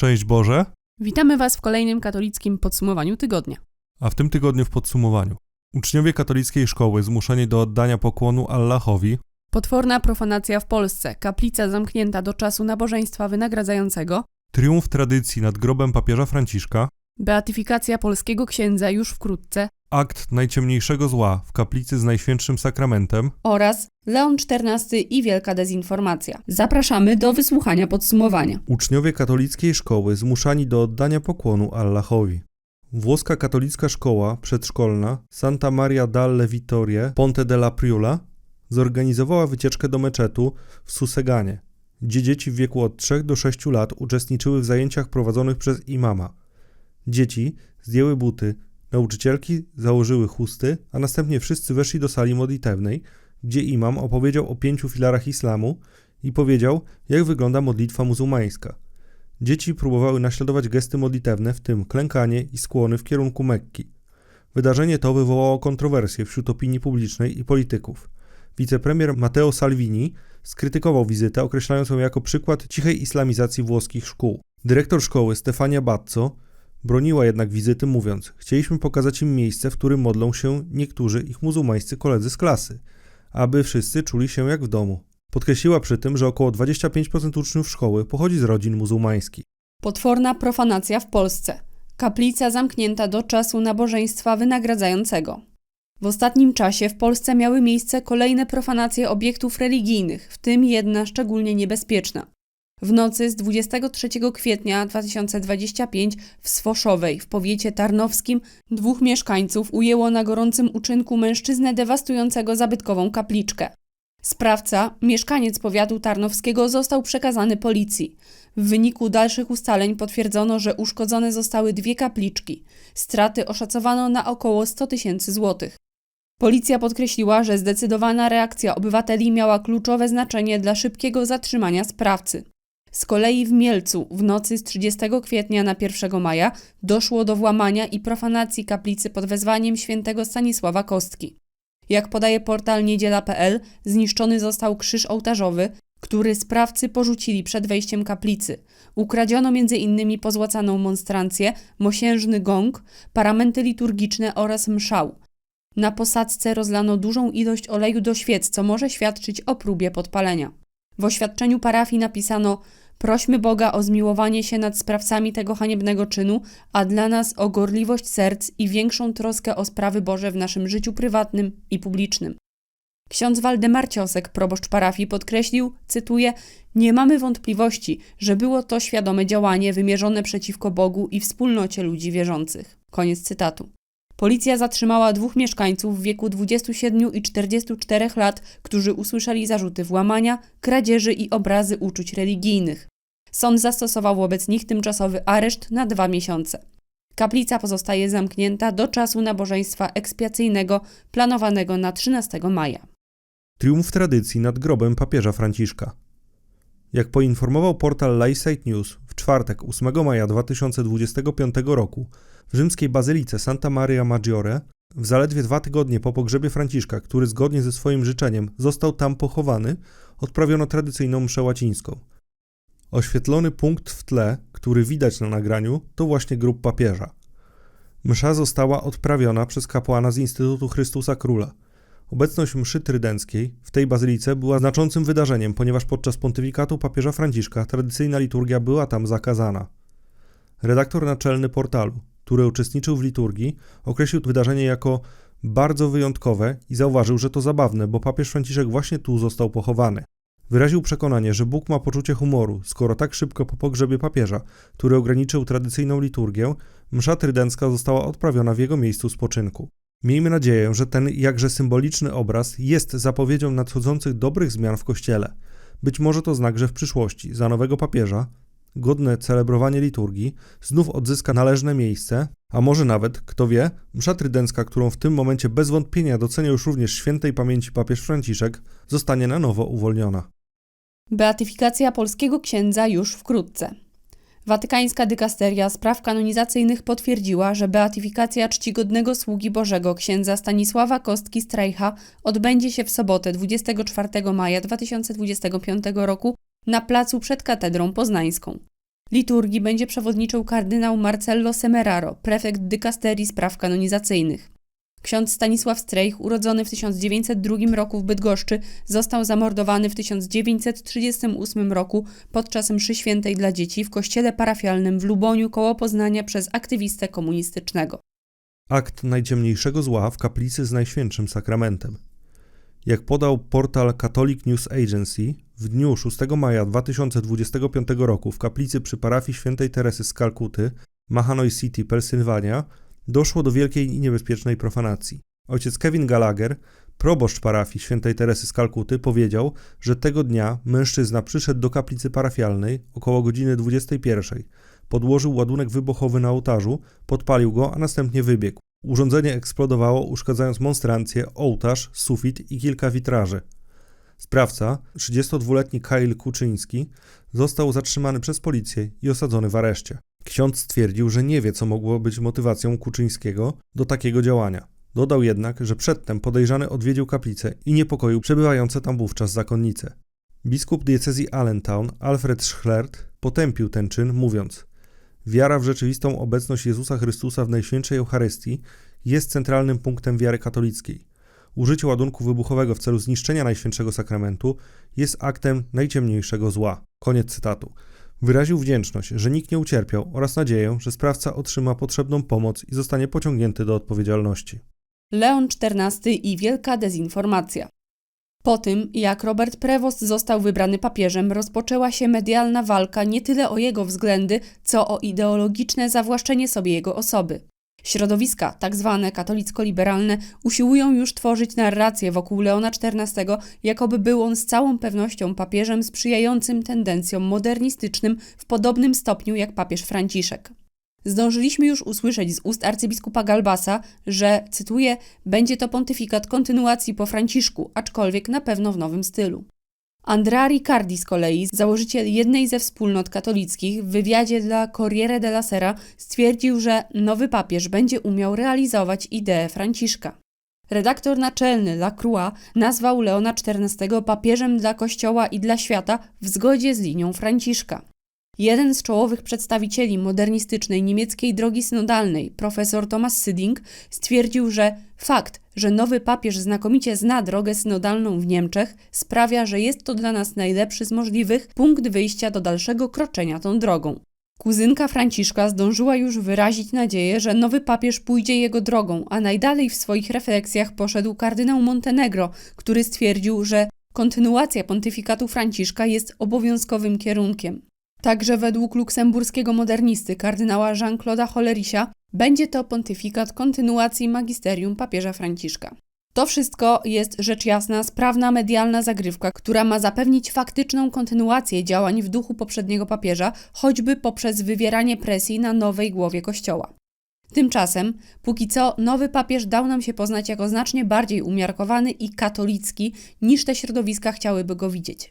Szczęść Boże, Witamy Was w kolejnym katolickim podsumowaniu tygodnia. a w tym tygodniu w podsumowaniu. Uczniowie katolickiej szkoły zmuszeni do oddania pokłonu Allahowi, Potworna profanacja w Polsce, kaplica zamknięta do czasu nabożeństwa wynagradzającego, triumf tradycji nad grobem papieża Franciszka, beatyfikacja polskiego księdza już wkrótce akt najciemniejszego zła w kaplicy z Najświętszym Sakramentem, oraz Leon XIV i wielka dezinformacja. Zapraszamy do wysłuchania podsumowania. uczniowie katolickiej szkoły zmuszani do oddania pokłonu Allahowi. Włoska katolicka szkoła przedszkolna Santa Maria dalle Vittorie Ponte della Priula zorganizowała wycieczkę do meczetu w Suseganie, gdzie dzieci w wieku od 3 do 6 lat uczestniczyły w zajęciach prowadzonych przez imama. Dzieci zdjęły buty, nauczycielki założyły chusty, a następnie wszyscy weszli do sali modlitewnej, gdzie imam opowiedział o pięciu filarach islamu i powiedział, jak wygląda modlitwa muzułmańska. Dzieci próbowały naśladować gesty modlitewne, w tym klękanie i skłony w kierunku Mekki. Wydarzenie to wywołało kontrowersje wśród opinii publicznej i polityków. Wicepremier Matteo Salvini skrytykował wizytę, określając ją jako przykład cichej islamizacji włoskich szkół. Dyrektor szkoły Stefania Bazzo broniła jednak wizyty, mówiąc: Chcieliśmy pokazać im miejsce, w którym modlą się niektórzy ich muzułmańscy koledzy z klasy, aby wszyscy czuli się jak w domu. Podkreśliła przy tym, że około 25% uczniów szkoły pochodzi z rodzin muzułmańskich. Potworna profanacja w Polsce. Kaplica zamknięta do czasu nabożeństwa wynagradzającego. W ostatnim czasie w Polsce miały miejsce kolejne profanacje obiektów religijnych, w tym jedna szczególnie niebezpieczna. W nocy z 23 kwietnia 2025 w Swoszowej w powiecie tarnowskim dwóch mieszkańców ujęło na gorącym uczynku mężczyznę dewastującego zabytkową kapliczkę. Sprawca, mieszkaniec powiatu tarnowskiego, został przekazany policji. W wyniku dalszych ustaleń potwierdzono, że uszkodzone zostały dwie kapliczki. Straty oszacowano na około 100 tysięcy złotych. Policja podkreśliła, że zdecydowana reakcja obywateli miała kluczowe znaczenie dla szybkiego zatrzymania sprawcy. Z kolei w Mielcu w nocy z 30 kwietnia na 1 maja doszło do włamania i profanacji kaplicy pod wezwaniem świętego Stanisława Kostki. Jak podaje portal niedziela.pl, zniszczony został krzyż ołtarzowy, który sprawcy porzucili przed wejściem kaplicy. Ukradziono m.in. pozłacaną monstrancję, mosiężny gong, paramenty liturgiczne oraz mszał. Na posadzce rozlano dużą ilość oleju do świec, co może świadczyć o próbie podpalenia. W oświadczeniu parafii napisano: Prośmy Boga o zmiłowanie się nad sprawcami tego haniebnego czynu, a dla nas o gorliwość serc i większą troskę o sprawy Boże w naszym życiu prywatnym i publicznym. Ksiądz Waldemar Ciosek, proboszcz parafii, podkreślił, cytuję, nie mamy wątpliwości, że było to świadome działanie wymierzone przeciwko Bogu i wspólnocie ludzi wierzących. Koniec cytatu. Policja zatrzymała dwóch mieszkańców w wieku 27 i 44 lat, którzy usłyszeli zarzuty włamania, kradzieży i obrazy uczuć religijnych. Sąd zastosował wobec nich tymczasowy areszt na dwa miesiące. Kaplica pozostaje zamknięta do czasu nabożeństwa ekspiacyjnego planowanego na 13 maja. Triumf tradycji nad grobem papieża Franciszka. Jak poinformował portal Lifesite News, w czwartek 8 maja 2025 roku w rzymskiej bazylice Santa Maria Maggiore, w zaledwie dwa tygodnie po pogrzebie Franciszka, który zgodnie ze swoim życzeniem został tam pochowany, odprawiono tradycyjną mszę łacińską. Oświetlony punkt w tle, który widać na nagraniu, to właśnie grób papieża. Msza została odprawiona przez kapłana z Instytutu Chrystusa Króla. Obecność mszy trydenckiej w tej bazylice była znaczącym wydarzeniem, ponieważ podczas pontyfikatu papieża Franciszka tradycyjna liturgia była tam zakazana. Redaktor naczelny portalu, który uczestniczył w liturgii, określił wydarzenie jako bardzo wyjątkowe i zauważył, że to zabawne, bo papież Franciszek właśnie tu został pochowany. Wyraził przekonanie, że Bóg ma poczucie humoru, skoro tak szybko po pogrzebie papieża, który ograniczył tradycyjną liturgię, msza trydencka została odprawiona w jego miejscu spoczynku. Miejmy nadzieję, że ten jakże symboliczny obraz jest zapowiedzią nadchodzących dobrych zmian w Kościele. Być może to znak, że w przyszłości za nowego papieża godne celebrowanie liturgii znów odzyska należne miejsce, a może nawet, kto wie, msza trydencka, którą w tym momencie bez wątpienia docenia już również świętej pamięci papież Franciszek, zostanie na nowo uwolniona. Beatyfikacja polskiego księdza już wkrótce. Watykańska dykasteria spraw kanonizacyjnych potwierdziła, że beatyfikacja czcigodnego sługi Bożego księdza Stanisława Kostki Strejcha odbędzie się w sobotę 24 maja 2025 roku na placu przed katedrą poznańską. Liturgii będzie przewodniczył kardynał Marcello Semeraro, prefekt dykasterii spraw kanonizacyjnych. Ksiądz Stanisław Strejch, urodzony w 1902 roku w Bydgoszczy, został zamordowany w 1938 roku podczas mszy świętej dla dzieci w kościele parafialnym w Luboniu koło Poznania przez aktywistę komunistycznego. Akt najciemniejszego zła w kaplicy z Najświętszym Sakramentem. Jak podał portal Catholic News Agency, w dniu 6 maja 2025 roku w kaplicy przy parafii świętej Teresy z Kalkuty, Mahanoy City, Pensylwania, doszło do wielkiej i niebezpiecznej profanacji. Ojciec Kevin Gallagher, proboszcz parafii świętej Teresy z Kalkuty, powiedział, że tego dnia mężczyzna przyszedł do kaplicy parafialnej około godziny 21. Podłożył ładunek wybuchowy na ołtarzu, podpalił go, a następnie wybiegł. Urządzenie eksplodowało, uszkadzając monstrancję, ołtarz, sufit i kilka witraży. Sprawca, 32-letni Kyle Kuczyński, został zatrzymany przez policję i osadzony w areszcie. Ksiądz stwierdził, że nie wie, co mogło być motywacją Kuczyńskiego do takiego działania. Dodał jednak, że przedtem podejrzany odwiedził kaplicę i niepokoił przebywające tam wówczas zakonnice. Biskup diecezji Allentown, Alfred Schlert, potępił ten czyn, mówiąc: Wiara w rzeczywistą obecność Jezusa Chrystusa w Najświętszej Eucharystii jest centralnym punktem wiary katolickiej. Użycie ładunku wybuchowego w celu zniszczenia Najświętszego Sakramentu jest aktem najciemniejszego zła. Koniec cytatu. Wyraził wdzięczność, że nikt nie ucierpiał oraz nadzieję, że sprawca otrzyma potrzebną pomoc i zostanie pociągnięty do odpowiedzialności. Leon XIV i wielka dezinformacja. Po tym, jak Robert Prevost został wybrany papieżem, rozpoczęła się medialna walka nie tyle o jego względy, co o ideologiczne zawłaszczenie sobie jego osoby. Środowiska, tak zwane katolicko-liberalne, usiłują już tworzyć narrację wokół Leona XIV, jakoby był on z całą pewnością papieżem sprzyjającym tendencjom modernistycznym w podobnym stopniu jak papież Franciszek. Zdążyliśmy już usłyszeć z ust arcybiskupa Galbasa, że, cytuję, będzie to pontyfikat kontynuacji po Franciszku, aczkolwiek na pewno w nowym stylu. Andrea Riccardi z kolei, założyciel jednej ze wspólnot katolickich, w wywiadzie dla Corriere della Sera stwierdził, że nowy papież będzie umiał realizować ideę Franciszka. Redaktor naczelny Lacroix nazwał Leona XIV papieżem dla Kościoła i dla świata w zgodzie z linią Franciszka. Jeden z czołowych przedstawicieli modernistycznej niemieckiej drogi synodalnej, profesor Thomas Sydding, stwierdził, że fakt, że nowy papież znakomicie zna drogę synodalną w Niemczech, sprawia, że jest to dla nas najlepszy z możliwych punkt wyjścia do dalszego kroczenia tą drogą. Kuzynka Franciszka zdążyła już wyrazić nadzieję, że nowy papież pójdzie jego drogą, a najdalej w swoich refleksjach poszedł kardynał Montenegro, który stwierdził, że kontynuacja pontyfikatu Franciszka jest obowiązkowym kierunkiem. Także według luksemburskiego modernisty kardynała Jean-Claude'a Hollerisia będzie to pontyfikat kontynuacji magisterium papieża Franciszka. To wszystko jest rzecz jasna sprawna medialna zagrywka, która ma zapewnić faktyczną kontynuację działań w duchu poprzedniego papieża, choćby poprzez wywieranie presji na nowej głowie Kościoła. Tymczasem, póki co, nowy papież dał nam się poznać jako znacznie bardziej umiarkowany i katolicki, niż te środowiska chciałyby go widzieć.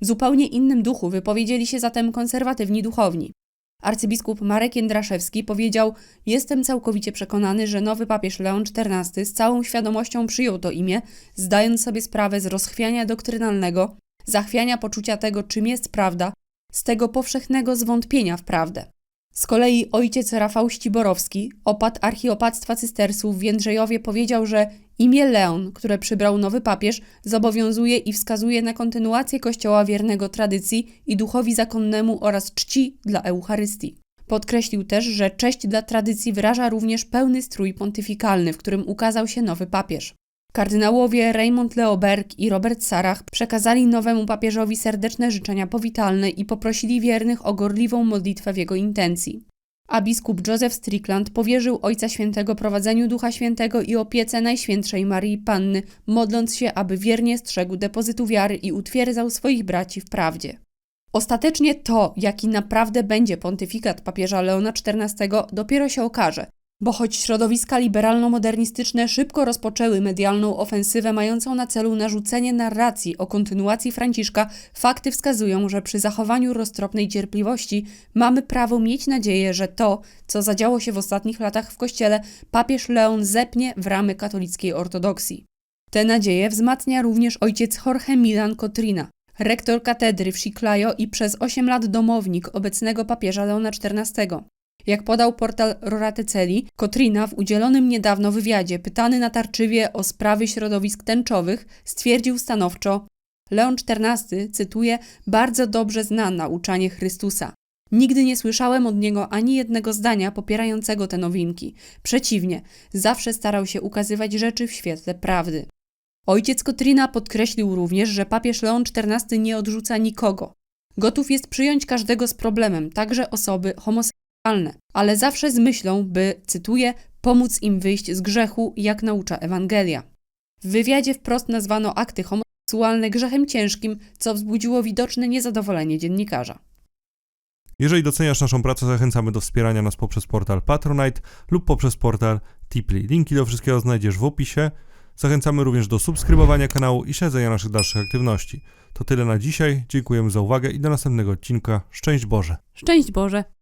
W zupełnie innym duchu wypowiedzieli się zatem konserwatywni duchowni. Arcybiskup Marek Jędraszewski powiedział: Jestem całkowicie przekonany, że nowy papież Leon XIV z całą świadomością przyjął to imię, zdając sobie sprawę z rozchwiania doktrynalnego, zachwiania poczucia tego, czym jest prawda, z tego powszechnego zwątpienia w prawdę. Z kolei ojciec Rafał Ściborowski, opat archiopactwa cystersów w Jędrzejowie, powiedział, że imię Leon, które przybrał nowy papież, zobowiązuje i wskazuje na kontynuację kościoła wiernego tradycji i duchowi zakonnemu oraz czci dla Eucharystii. Podkreślił też, że cześć dla tradycji wyraża również pełny strój pontyfikalny, w którym ukazał się nowy papież. Kardynałowie Raymond Leoberg i Robert Sarach przekazali nowemu papieżowi serdeczne życzenia powitalne i poprosili wiernych o gorliwą modlitwę w jego intencji. A biskup Joseph Strickland powierzył Ojca Świętego prowadzeniu Ducha Świętego i opiece Najświętszej Marii Panny, modląc się, aby wiernie strzegł depozytu wiary i utwierdzał swoich braci w prawdzie. Ostatecznie to, jaki naprawdę będzie pontyfikat papieża Leona XIV, dopiero się okaże, bo choć środowiska liberalno-modernistyczne szybko rozpoczęły medialną ofensywę mającą na celu narzucenie narracji o kontynuacji Franciszka, fakty wskazują, że przy zachowaniu roztropnej cierpliwości mamy prawo mieć nadzieję, że to, co zadziało się w ostatnich latach w Kościele, papież Leon zepnie w ramy katolickiej ortodoksji. Te nadzieje wzmacnia również ojciec Jorge Milan Cotrina, rektor katedry w Chiclayo i przez 8 lat domownik obecnego papieża Leona XIV. Jak podał portal Rorate Celi, Kotrina w udzielonym niedawno wywiadzie, pytany natarczywie o sprawy środowisk tęczowych, stwierdził stanowczo: Leon XIV, cytuję, bardzo dobrze zna nauczanie Chrystusa. Nigdy nie słyszałem od niego ani jednego zdania popierającego te nowinki. Przeciwnie, zawsze starał się ukazywać rzeczy w świetle prawdy. Ojciec Kotrina podkreślił również, że papież Leon XIV nie odrzuca nikogo. Gotów jest przyjąć każdego z problemem, także osoby ale zawsze z myślą, by, cytuję, pomóc im wyjść z grzechu, jak naucza Ewangelia. W wywiadzie wprost nazwano akty homoseksualne grzechem ciężkim, co wzbudziło widoczne niezadowolenie dziennikarza. Jeżeli doceniasz naszą pracę, zachęcamy do wspierania nas poprzez portal Patronite lub poprzez portal Tipli. Linki do wszystkiego znajdziesz w opisie. Zachęcamy również do subskrybowania kanału i śledzenia naszych dalszych aktywności. To tyle na dzisiaj. Dziękujemy za uwagę i do następnego odcinka. Szczęść Boże! Szczęść Boże!